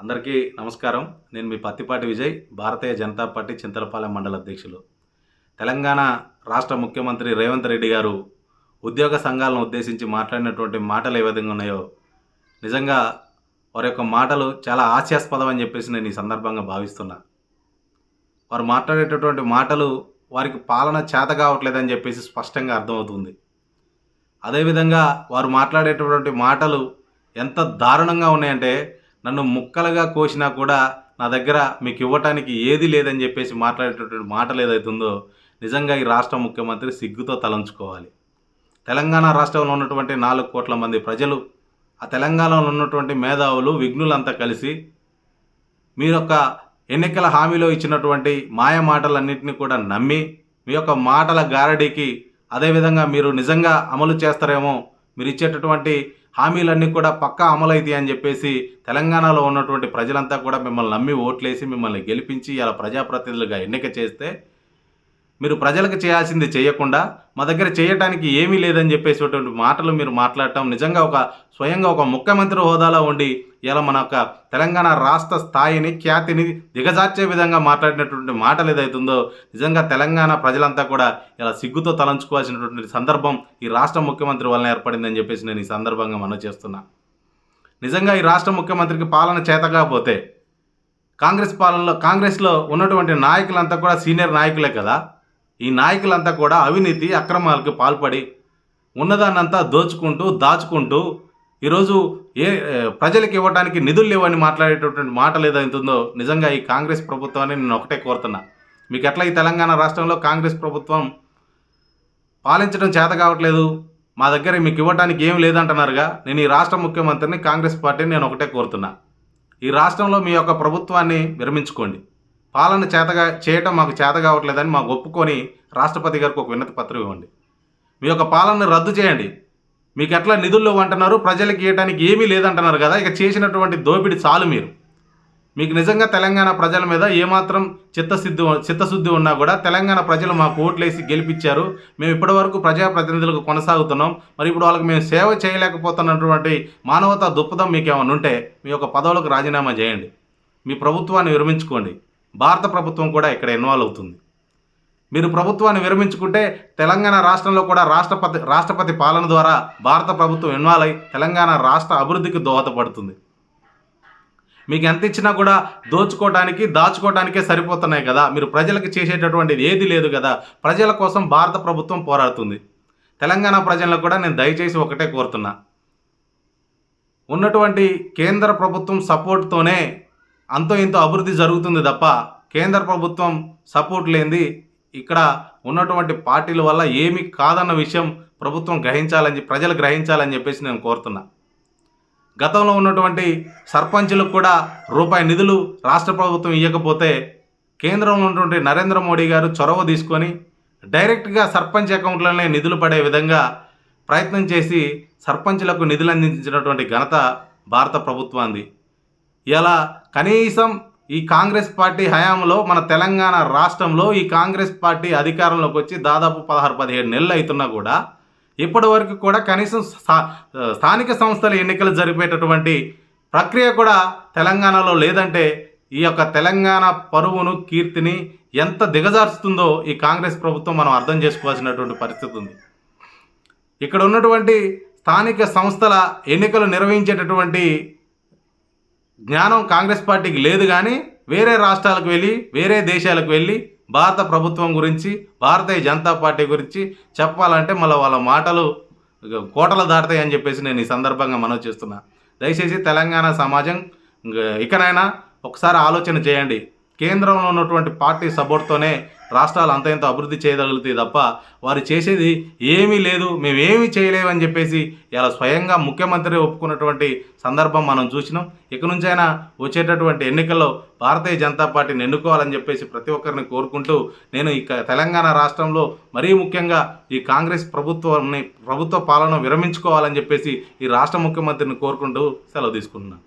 అందరికీ నమస్కారం. నేను మీ పత్తిపాటి విజయ్ భారతీయ జనతా పార్టీ చింతలపాలెం మండల అధ్యక్షులు. తెలంగాణ రాష్ట్ర ముఖ్యమంత్రి రేవంత్ రెడ్డి గారు ఉద్యోగ సంఘాలను ఉద్దేశించి మాట్లాడినటువంటి మాటలు ఏ విధంగా ఉన్నాయో నిజంగా వారి యొక్క మాటలు చాలా హాస్యాస్పదం అని చెప్పేసి నేను ఈ సందర్భంగా భావిస్తున్నా. వారు మాట్లాడేటటువంటి మాటలు వారికి పాలన చేత కావట్లేదని చెప్పేసి స్పష్టంగా అర్థమవుతుంది. అదేవిధంగా వారు మాట్లాడేటటువంటి మాటలు ఎంత దారుణంగా ఉన్నాయంటే నన్ను ముక్కలుగా కోసినా కూడా నా దగ్గర మీకు ఇవ్వటానికి ఏది లేదని చెప్పేసి మాట్లాడేటటువంటి మాటలు ఏదైతుందో నిజంగా ఈ రాష్ట్ర ముఖ్యమంత్రి సిగ్గుతో తలంచుకోవాలి. తెలంగాణ రాష్ట్రంలో ఉన్నటువంటి నాలుగు కోట్ల మంది ప్రజలు ఆ తెలంగాణలో ఉన్నటువంటి మేధావులు విఘ్నులంతా కలిసి మీరొక యొక్క ఎన్నికల హామీలో ఇచ్చినటువంటి మాయ మాటలన్నింటినీ కూడా నమ్మి మీ యొక్క మాటల గారడీకి అదేవిధంగా మీరు నిజంగా అమలు చేస్తారేమో మీరు ఇచ్చేటటువంటి హామీలన్నీ కూడా పక్కా అమలైతాయి అని చెప్పేసి తెలంగాణలో ఉన్నటువంటి ప్రజలంతా కూడా మిమ్మల్ని నమ్మి ఓట్లేసి మిమ్మల్ని గెలిపించి ఇలా ప్రజాప్రతినిధులుగా ఎన్నిక చేస్తే మీరు ప్రజలకు చేయాల్సింది చేయకుండా మా దగ్గర చేయటానికి ఏమీ లేదని చెప్పేసేటువంటి మాటలు మీరు మాట్లాడటం నిజంగా ఒక స్వయంగా ఒక ముఖ్యమంత్రి హోదాలో ఉండి ఇలా మన యొక్క తెలంగాణ రాష్ట్ర స్థాయిని ఖ్యాతిని దిగజార్చే విధంగా మాట్లాడినటువంటి మాటలు ఏదైతుందో నిజంగా తెలంగాణ ప్రజలంతా కూడా ఇలా సిగ్గుతో తలంచుకోవాల్సినటువంటి సందర్భం ఈ రాష్ట్ర ముఖ్యమంత్రి వలన ఏర్పడిందని చెప్పేసి నేను ఈ సందర్భంగా మనం చేస్తున్నా. నిజంగా ఈ రాష్ట్ర ముఖ్యమంత్రికి పాలన చేతకాకపోతే కాంగ్రెస్ పాలనలో కాంగ్రెస్లో ఉన్నటువంటి నాయకులంతా కూడా సీనియర్ నాయకులే కదా. ఈ నాయకులంతా కూడా అవినీతి అక్రమాలకు పాల్పడి ఉన్నదాన్నంతా దోచుకుంటూ దాచుకుంటూ ఈరోజు ఏ ప్రజలకు ఇవ్వడానికి నిధులు లేవని మాట్లాడేటటువంటి మాటలు ఏదైతుందో నిజంగా ఈ కాంగ్రెస్ ప్రభుత్వాన్ని నేను ఒకటే కోరుతున్నా. మీకు ఎట్లా ఈ తెలంగాణ రాష్ట్రంలో కాంగ్రెస్ ప్రభుత్వం పాలించడం చేత కావట్లేదు మా దగ్గర మీకు ఇవ్వడానికి ఏం లేదంటున్నారుగా నేను ఈ రాష్ట్ర ముఖ్యమంత్రిని కాంగ్రెస్ పార్టీని నేను ఒకటే కోరుతున్నా. ఈ రాష్ట్రంలో మీ యొక్క ప్రభుత్వాన్ని విరమించుకోండి. పాలన చేతగా చేయటం మాకు చేత కావట్లేదని మాకు ఒప్పుకొని రాష్ట్రపతి గారికి ఒక వినతి పత్రం ఇవ్వండి. మీ యొక్క పాలనను రద్దు చేయండి. మీకు ఎట్లా నిధులు అంటున్నారు ప్రజలకు ఇవ్వడానికి ఏమీ లేదంటున్నారు కదా ఇక చేసినటువంటి దోపిడీ చాలు మీరు. మీకు నిజంగా తెలంగాణ ప్రజల మీద ఏమాత్రం చిత్తశుద్ధి చిత్తశుద్ధి ఉన్నా కూడా తెలంగాణ ప్రజలు మాకు ఓట్లేసి గెలిపించారు. మేము ఇప్పటివరకు ప్రజాప్రతినిధులకు కొనసాగుతున్నాం. మరి ఇప్పుడు వాళ్ళకి మేము సేవ చేయలేకపోతున్నటువంటి మానవతా దృక్పథం మీకు ఏమైనా ఉంటే మీ యొక్క పదవులకు రాజీనామా చేయండి. మీ ప్రభుత్వాన్ని విరమించుకోండి. భారత ప్రభుత్వం కూడా ఇక్కడ ఇన్వాల్వ్ అవుతుంది. మీరు ప్రభుత్వాన్ని విరమించుకుంటే తెలంగాణ రాష్ట్రంలో కూడా రాష్ట్రపతి రాష్ట్రపతి పాలన ద్వారా భారత ప్రభుత్వం ఇన్వాల్వ్ అయి తెలంగాణ రాష్ట్ర అభివృద్ధికి దోహదపడుతుంది. మీకు ఎంత ఇచ్చినా కూడా దోచుకోవడానికి దాచుకోవడానికే సరిపోతున్నాయి కదా. మీరు ప్రజలకు చేసేటటువంటిది ఏది లేదు కదా. ప్రజల కోసం భారత ప్రభుత్వం పోరాడుతుంది. తెలంగాణ ప్రజలకు కూడా నేను దయచేసి ఒకటే కోరుతున్నా. ఉన్నటువంటి కేంద్ర ప్రభుత్వం సపోర్ట్తోనే అంతో ఇంతో అభివృద్ధి జరుగుతుంది తప్ప కేంద్ర ప్రభుత్వం సపోర్ట్ లేనిది ఇక్కడ ఉన్నటువంటి పార్టీల వల్ల ఏమీ కాదన్న విషయం ప్రభుత్వం గ్రహించాలని ప్రజలు గ్రహించాలని చెప్పేసి నేను కోరుతున్నా. గతంలో ఉన్నటువంటి సర్పంచులకు కూడా రూపాయి నిధులు రాష్ట్ర ప్రభుత్వం ఇవ్వకపోతే కేంద్రంలో ఉన్నటువంటి నరేంద్ర మోడీ గారు చొరవ తీసుకొని డైరెక్ట్గా సర్పంచ్ అకౌంట్లోనే నిధులు పడే విధంగా ప్రయత్నం చేసి సర్పంచులకు నిధులు అందించినటువంటి ఘనత భారత ప్రభుత్వాన్ని ఇలా కనీసం ఈ కాంగ్రెస్ పార్టీ హయాంలో మన తెలంగాణ రాష్ట్రంలో ఈ కాంగ్రెస్ పార్టీ అధికారంలోకి వచ్చి దాదాపు పదహారు పదిహేడు నెలలు అవుతున్నా కూడా ఇప్పటి వరకు కూడా కనీసం స్థా- స్థానిక సంస్థల ఎన్నికలు జరిపేటటువంటి ప్రక్రియ కూడా తెలంగాణలో లేదంటే ఈ యొక్క తెలంగాణ పరువును కీర్తిని ఎంత దిగజార్చుతుందో ఈ కాంగ్రెస్ ప్రభుత్వం మనం అర్థం చేసుకోవాల్సినటువంటి పరిస్థితి ఉంది. ఇక్కడ ఉన్నటువంటి స్థానిక సంస్థల ఎన్నికలు నిర్వహించేటటువంటి జ్ఞానం కాంగ్రెస్ పార్టీకి లేదు కానీ వేరే రాష్ట్రాలకు వెళ్ళి వేరే దేశాలకు వెళ్ళి భారత ప్రభుత్వం గురించి భారతీయ జనతా పార్టీ గురించి చెప్పాలంటే మళ్ళీ వాళ్ళ మాటలు కోటలు దాటుతాయి అని చెప్పేసి నేను ఈ సందర్భంగా మనవి చేస్తున్నా. దయచేసి తెలంగాణ సమాజం ఇకనైనా ఒకసారి ఆలోచన చేయండి. కేంద్రంలో ఉన్నటువంటి పార్టీ సపోర్ట్తోనే రాష్ట్రాలు అంత ఇంత అభివృద్ధి చేయగలుగుతాయి తప్ప వారు చేసేది ఏమీ లేదు మేమేమీ చేయలేమని చెప్పేసి ఇలా స్వయంగా ముఖ్యమంత్రి ఒప్పుకున్నటువంటి సందర్భం మనం చూసినాం. ఇక నుంచైనా వచ్చేటటువంటి ఎన్నికల్లో భారతీయ జనతా పార్టీని ఎన్నుకోవాలని చెప్పేసి ప్రతి ఒక్కరిని కోరుకుంటూ నేను ఇక తెలంగాణ రాష్ట్రంలో మరీ ముఖ్యంగా ఈ కాంగ్రెస్ ప్రభుత్వాన్ని ప్రభుత్వ పాలన విరమించుకోవాలని చెప్పేసి ఈ రాష్ట్ర ముఖ్యమంత్రిని కోరుకుంటూ సెలవు తీసుకుంటున్నాను.